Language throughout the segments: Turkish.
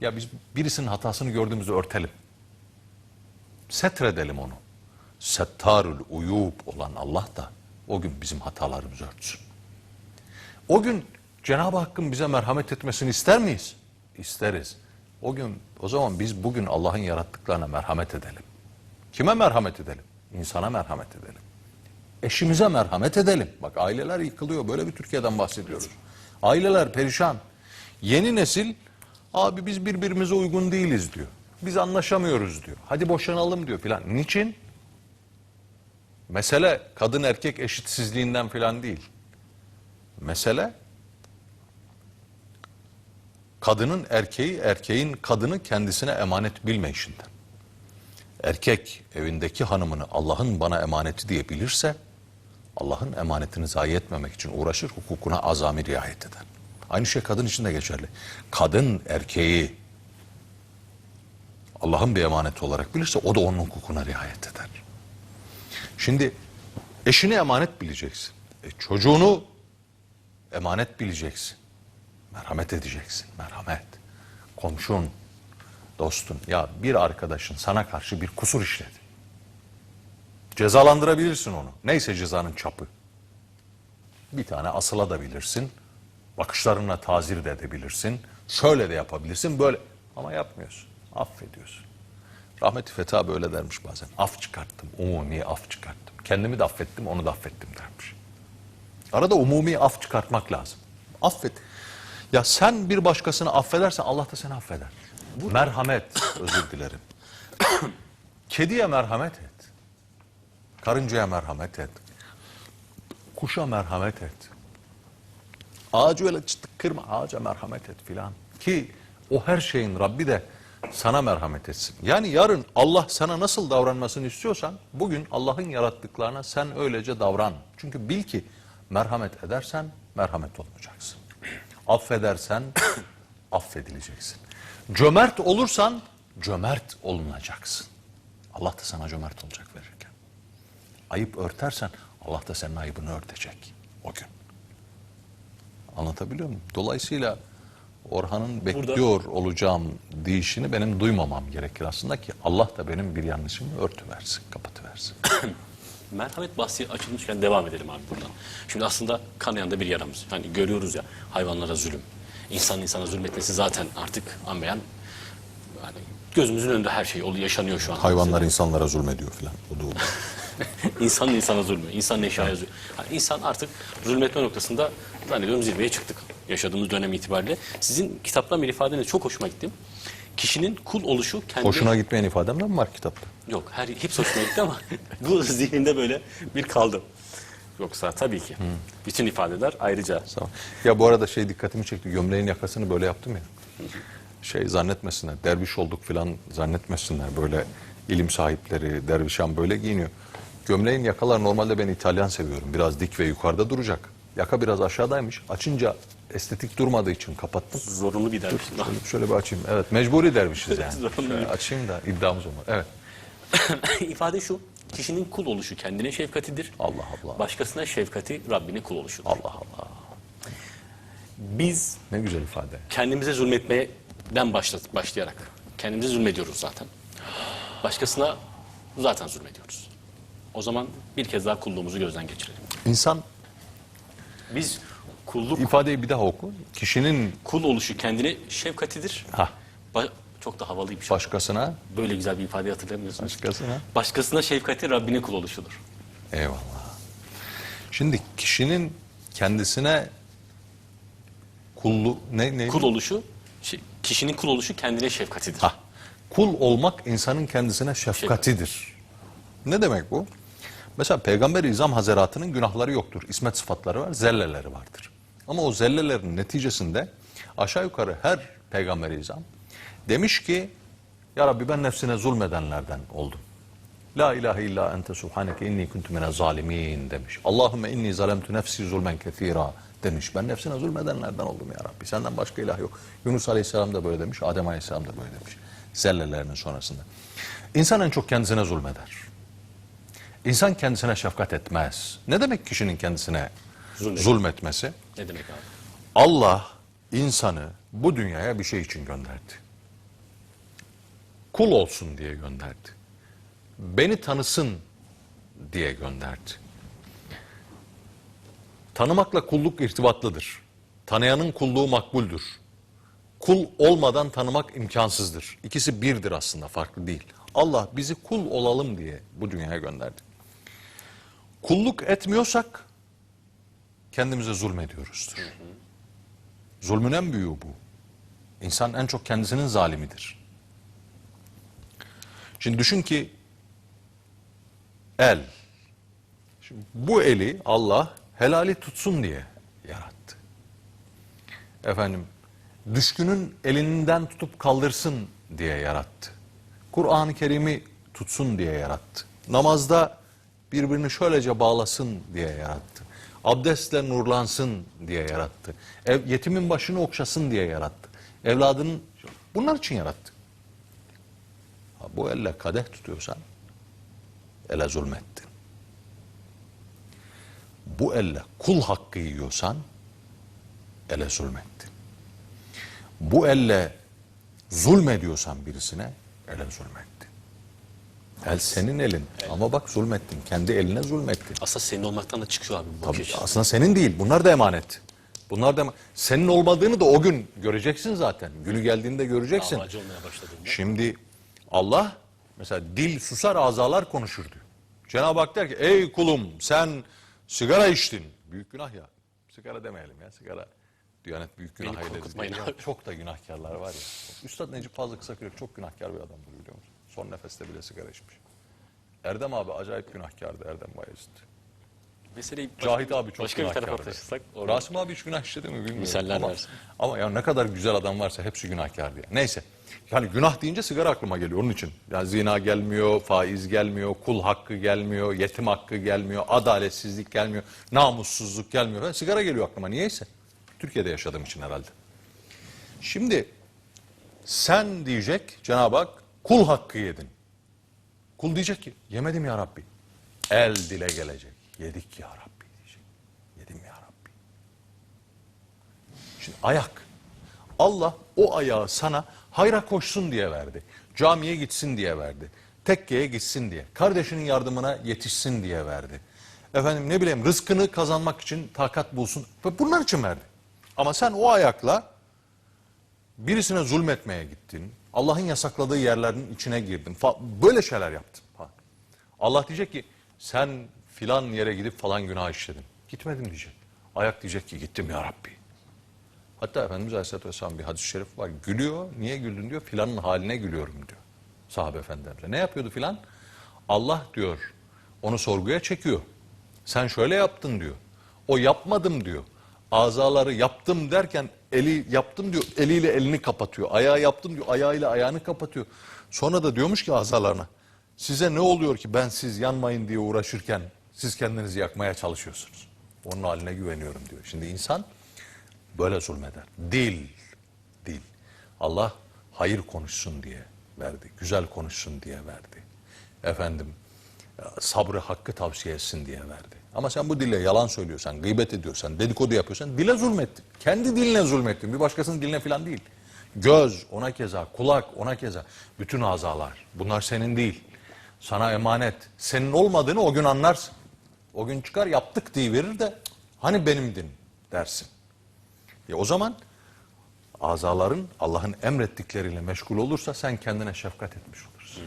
Ya biz birisinin hatasını gördüğümüzde örtelim. Setredelim onu. Settarül uyub olan Allah da o gün bizim hatalarımızı örtsün. O gün Cenab-ı Hakk'ın bize merhamet etmesini ister miyiz? İsteriz. O gün o zaman biz bugün Allah'ın yarattıklarına merhamet edelim. Kime merhamet edelim? İnsana merhamet edelim. Eşimize merhamet edelim. Bak aileler yıkılıyor. Böyle bir Türkiye'den bahsediyoruz. Aileler perişan. Yeni nesil abi biz birbirimize uygun değiliz diyor. Biz anlaşamıyoruz diyor. Hadi boşanalım diyor filan. Niçin? Mesele kadın erkek eşitsizliğinden filan değil. Mesele kadının erkeği, erkeğin kadını kendisine emanet bilmeyişinden. Erkek evindeki hanımını Allah'ın bana emaneti diye bilirse Allah'ın emanetini zayi etmemek için uğraşır, hukukuna azami riayet eder. Aynı şey kadın için de geçerli. Kadın erkeği Allah'ın bir emaneti olarak bilirse o da onun hukukuna riayet eder. Şimdi eşini emanet bileceksin. E, çocuğunu emanet bileceksin. Merhamet edeceksin. Merhamet. Komşun, dostun. Ya bir arkadaşın sana karşı bir kusur işledi. Cezalandırabilirsin onu. Neyse cezanın çapı. Bir tane asıla da bilirsin. Bakışlarınla tazir de edebilirsin. Şöyle de yapabilirsin böyle. Ama yapmıyorsun. Affediyorsun. Rahmeti Feta böyle dermiş bazen. Af çıkarttım. Umumi af çıkarttım. Kendimi de affettim, onu da affettim dermiş. Arada umumi af çıkartmak lazım. Affet. Ya sen bir başkasını affedersen Allah da seni affeder. Merhamet, özür dilerim. Kediye merhamet et. Karıncaya merhamet et. Kuşa merhamet et. Ağacı öyle çıtık kırma, ağaca merhamet et filan. Ki o her şeyin Rabbi de sana merhamet etsin. Yani yarın Allah sana nasıl davranmasını istiyorsan bugün Allah'ın yarattıklarına sen öylece davran. Çünkü bil ki merhamet edersen merhamet olmayacaksın. Affedersen affedileceksin. Cömert olursan cömert olunacaksın. Allah da sana cömert olacak verirken. Ayıp örtersen Allah da senin ayıbını örtecek o gün. Anlatabiliyor muyum? Dolayısıyla Orhan'ın bekliyor olacağım deyişini benim duymamam gerekir aslında ki Allah da benim bir yanlışımı örtüversin, kapatıversin. Merhamet bahsi açılmışken devam edelim abi buradan. Şimdi aslında kanayan da bir yaramız. Hani görüyoruz ya hayvanlara zulüm. İnsan insana zulmetmesi zaten artık anlayan yani gözümüzün önünde her şey oluyor, yaşanıyor şu an. Hayvanlar insanlara zulmediyor filan. O da olur. İnsan insana zulmü, insan eşyaya zulmü. Yani insan artık zulmetme noktasında zannediyorum zirveye çıktık yaşadığımız dönem itibariyle. Sizin kitaptan bir ifadeniz çok hoşuma gitti. Kişinin kul oluşu kendi... Hoşuna gitmeyen ifadem de mi var kitapta? Yok, her, hepsi hoşuma gitti ama bu zihninde böyle bir kaldı. Yoksa tabii ki. Bütün ifadeler ayrıca. Tamam. Ya bu arada şey dikkatimi çekti. Gömleğin yakasını böyle yaptım ya. Şey zannetmesinler. Derviş olduk filan zannetmesinler. Böyle ilim sahipleri, dervişan böyle giyiniyor. Gömleğin yakalar normalde ben İtalyan seviyorum. Biraz dik ve yukarıda duracak. Yaka biraz aşağıdaymış. Açınca estetik durmadığı için kapattım. Zorunlu bir derviş. Şöyle, şöyle bir açayım. Evet mecburi dervişiz yani. Zorunlu Şöyle açayım da iddiamız olmaz. Evet. İfade şu. Kişinin kul oluşu kendine şefkatidir. Allah Allah. Başkasına şefkati Rabbine kul oluşudur. Allah Allah. Biz Ne güzel ifade. kendimize zulmetmeden başlat, başlayarak kendimize zulmediyoruz zaten. Başkasına zaten zulmediyoruz. O zaman bir kez daha kulluğumuzu gözden geçirelim. İnsan Biz kulluk, ifadeyi bir daha oku. Kişinin kul oluşu kendine şefkatidir. ha Ba- çok da havalıymış. başkasına Böyle güzel bir ifade hatırlamıyorsunuz. başkasına Başkasına şefkati Rabbine kul oluşudur. Eyvallah. Şimdi kişinin kendisine kullu ne ne Kul oluşu, şey, kişinin kul oluşu kendine şefkatidir. Ha. Kul olmak insanın kendisine şefkatidir. Ne demek bu? Mesela Peygamber İzam Hazaratı'nın günahları yoktur. İsmet sıfatları var, zelleleri vardır. Ama o zellelerin neticesinde aşağı yukarı her Peygamber İzam demiş ki Ya Rabbi ben nefsine zulmedenlerden oldum. La ilahe illa ente subhaneke inni kuntu mine zalimin demiş. Allahümme inni zalemtu nefsi zulmen kethira demiş. Ben nefsine zulmedenlerden oldum ya Rabbi. Senden başka ilah yok. Yunus Aleyhisselam da böyle demiş. Adem Aleyhisselam da böyle demiş. Zellelerinin sonrasında. İnsan en çok kendisine zulmeder. İnsan kendisine şefkat etmez. Ne demek kişinin kendisine Zulmet. zulmetmesi? Ne demek abi? Allah insanı bu dünyaya bir şey için gönderdi. kul olsun diye gönderdi. Beni tanısın diye gönderdi. Tanımakla kulluk irtibatlıdır. Tanıyanın kulluğu makbuldür. Kul olmadan tanımak imkansızdır. İkisi birdir aslında, farklı değil. Allah bizi kul olalım diye bu dünyaya gönderdi. Kulluk etmiyorsak kendimize zulmediyoruzdur. Zulmün en büyüğü bu. İnsan en çok kendisinin zalimidir. Şimdi düşün ki el. Şimdi bu eli Allah helali tutsun diye yarattı. Efendim düşkünün elinden tutup kaldırsın diye yarattı. Kur'an-ı Kerim'i tutsun diye yarattı. Namazda birbirini şöylece bağlasın diye yarattı. Abdestle nurlansın diye yarattı. Ev, yetimin başını okşasın diye yarattı. Evladının bunlar için yarattı. Ha, bu elle kadeh tutuyorsan ele zulmettin. Bu elle kul hakkı yiyorsan ele zulmettin. Bu elle zulmediyorsan birisine ele zulmettin. El senin elin ama bak zulmettin. Kendi eline zulmettin. Aslında senin olmaktan da çıkıyor abi bu Tabii, bakış. aslında senin değil. Bunlar da emanet. Bunlar da senin olmadığını da o gün göreceksin zaten. Günü geldiğinde göreceksin. Davacı olmaya başladığında. Şimdi Allah mesela dil susar azalar konuşur diyor. Cenab-ı Hak der ki ey kulum sen sigara içtin. Büyük günah ya. Sigara demeyelim ya sigara. Diyanet büyük günah Beni. Çok da günahkarlar var ya. Üstad Necip Fazıl Kısakürek çok günahkar bir biliyor musun? Son nefeste bile sigara içmiş. Erdem abi acayip günahkardı Erdem Bayezid. Meseleyi Cahit abi çok başka bir tarafa günahkardı. taşısak. orada- Rasim abi hiç günah işledi mi bilmiyorum. Misaller ama, versin. Ama ya ne kadar güzel adam varsa hepsi günahkar diye. Neyse. Yani günah deyince sigara aklıma geliyor onun için. Yani zina gelmiyor, faiz gelmiyor, kul hakkı gelmiyor, yetim hakkı gelmiyor, adaletsizlik gelmiyor, namussuzluk gelmiyor. Ha, sigara geliyor aklıma niyeyse. Türkiye'de yaşadığım için herhalde. Şimdi sen diyecek Cenab-ı Hak kul hakkı yedin. Kul diyecek ki yemedim ya Rabbi. El dile gelecek. Yedik ya Rabbi diyecek. Yedim ya Rabbi. Şimdi ayak. Allah o ayağı sana hayra koşsun diye verdi. Camiye gitsin diye verdi. Tekkeye gitsin diye. Kardeşinin yardımına yetişsin diye verdi. Efendim ne bileyim rızkını kazanmak için takat bulsun. Bunlar için verdi. Ama sen o ayakla birisine zulmetmeye gittin. Allah'ın yasakladığı yerlerin içine girdin. Fa- Böyle şeyler falan. Allah diyecek ki sen filan yere gidip falan günah işledin. Gitmedim diyecek. Ayak diyecek ki gittim ya Rabbi. Hatta Efendimiz Aleyhisselatü Vesselam bir hadis-i şerif var. Gülüyor. Niye güldün diyor. Filanın haline gülüyorum diyor. Sahabe efendilerle. Ne yapıyordu filan? Allah diyor onu sorguya çekiyor. Sen şöyle yaptın diyor. O yapmadım diyor. Azaları yaptım derken eli yaptım diyor. Eliyle elini kapatıyor. Ayağı yaptım diyor. Ayağıyla ayağını kapatıyor. Sonra da diyormuş ki azalarına. Size ne oluyor ki ben siz yanmayın diye uğraşırken siz kendinizi yakmaya çalışıyorsunuz. Onun haline güveniyorum diyor. Şimdi insan böyle zulmeder. Dil, dil. Allah hayır konuşsun diye verdi. Güzel konuşsun diye verdi. Efendim sabrı hakkı tavsiye etsin diye verdi. Ama sen bu dille yalan söylüyorsan, gıybet ediyorsan, dedikodu yapıyorsan dile zulmettin. Kendi diline zulmettin. Bir başkasının diline falan değil. Göz ona keza, kulak ona keza. Bütün azalar. Bunlar senin değil. Sana emanet. Senin olmadığını o gün anlarsın. O gün çıkar yaptık diye verir de hani benimdin dersin. Ya o zaman azaların Allah'ın emrettikleriyle meşgul olursa sen kendine şefkat etmiş olursun.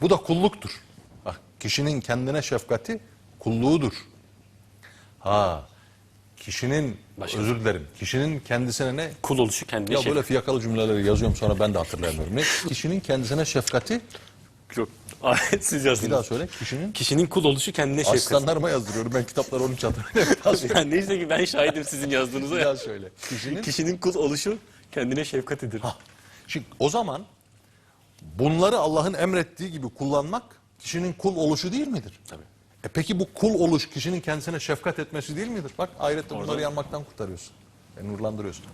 Bu da kulluktur. Bak, kişinin kendine şefkati kulluğudur. Ha, kişinin özür dilerim. Kişinin kendisine ne? Kul oluşu kendine Ya şey. böyle fiyakalı cümleleri yazıyorum sonra ben de hatırlayamıyorum. Ne? Kişinin kendisine şefkati Yok. Siz bir yazdınız. daha söyle. Kişinin Kişinin kul oluşu kendine şefkat. aslanlarıma yazdırıyorum. Ben kitapları onun hatırlıyorum. Bir daha söyle. Yani neyse ki ben şahidim sizin yazdığınıza. Bir ya. daha söyle. Kişinin Kişinin kul oluşu kendine şefkatidir. Ha, Şimdi o zaman bunları Allah'ın emrettiği gibi kullanmak kişinin kul oluşu değil midir? Tabii. E peki bu kul oluş kişinin kendisine şefkat etmesi değil midir? Bak ahirette bunları yanmaktan kurtarıyorsun. E, nurlandırıyorsun.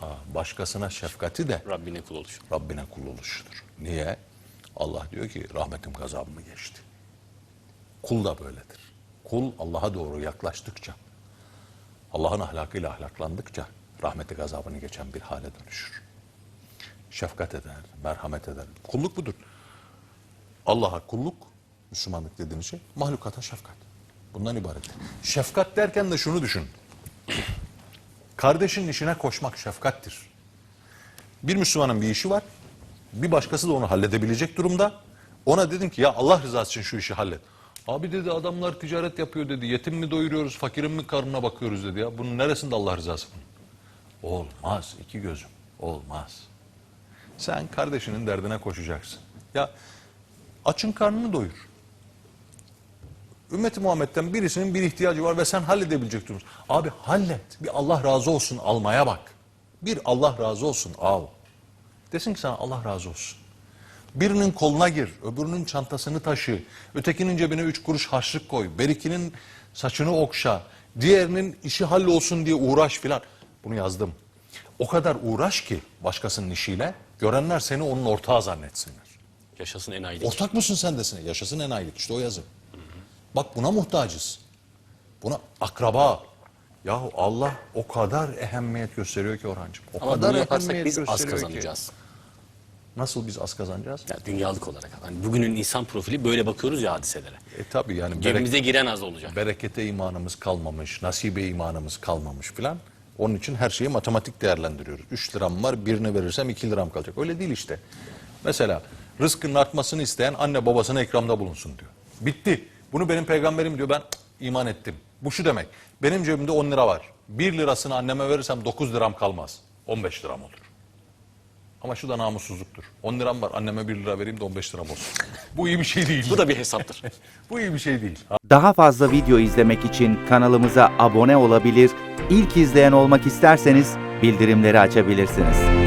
Ha, başkasına şefkati de Rabbine kul oluşu. Rabbine kul oluşudur. Niye? Allah diyor ki rahmetim gazabımı geçti. Kul da böyledir. Kul Allah'a doğru yaklaştıkça, Allah'ın ahlakıyla ahlaklandıkça rahmeti gazabını geçen bir hale dönüşür. Şefkat eder, merhamet eder. Kulluk budur. Allah'a kulluk, Müslümanlık dediğimiz şey, mahlukata şefkat. Bundan ibaret. Şefkat derken de şunu düşün. Kardeşin işine koşmak şefkattir. Bir Müslümanın bir işi var. Bir başkası da onu halledebilecek durumda. Ona dedim ki ya Allah rızası için şu işi hallet. Abi dedi adamlar ticaret yapıyor dedi. Yetim mi doyuruyoruz, fakirin mi karnına bakıyoruz dedi ya. Bunun neresinde Allah rızası bunun? Olmaz iki gözüm. Olmaz. Sen kardeşinin derdine koşacaksın. Ya açın karnını doyur. Ümmeti Muhammed'den birisinin bir ihtiyacı var ve sen halledebilecek durumsun. Abi hallet. Bir Allah razı olsun almaya bak. Bir Allah razı olsun al. Desin ki sana Allah razı olsun. Birinin koluna gir, öbürünün çantasını taşı, ötekinin cebine üç kuruş harçlık koy, berikinin saçını okşa, diğerinin işi hallolsun diye uğraş filan. Bunu yazdım. O kadar uğraş ki başkasının işiyle, görenler seni onun ortağı zannetsinler. Yaşasın enayilik. Ortak mısın sen desene? Yaşasın enayilik. İşte o yazı. Bak buna muhtacız. Buna akraba. Yahu Allah o kadar ehemmiyet gösteriyor ki Orhancığım. O Ama kadar bunu yaparsak biz az gösteriyor ki. kazanacağız. Nasıl biz az kazanacağız? Yani dünyalık olarak. Hani bugünün insan profili böyle bakıyoruz ya hadiselere. E tabi yani Cebimize giren az olacak. berekete imanımız kalmamış, nasibe imanımız kalmamış filan. Onun için her şeyi matematik değerlendiriyoruz. 3 liram var birini verirsem 2 liram kalacak. Öyle değil işte. Mesela rızkının artmasını isteyen anne babasına ikramda bulunsun diyor. Bitti. Bunu benim peygamberim diyor ben iman ettim. Bu şu demek. Benim cebimde 10 lira var. 1 lirasını anneme verirsem 9 liram kalmaz. 15 liram olur. Ama şu da namussuzluktur. 10 liram var anneme 1 lira vereyim de 15 liram olsun. Bu iyi bir şey değil. Bu da bir hesaptır. Bu iyi bir şey değil. Daha fazla video izlemek için kanalımıza abone olabilir, ilk izleyen olmak isterseniz bildirimleri açabilirsiniz.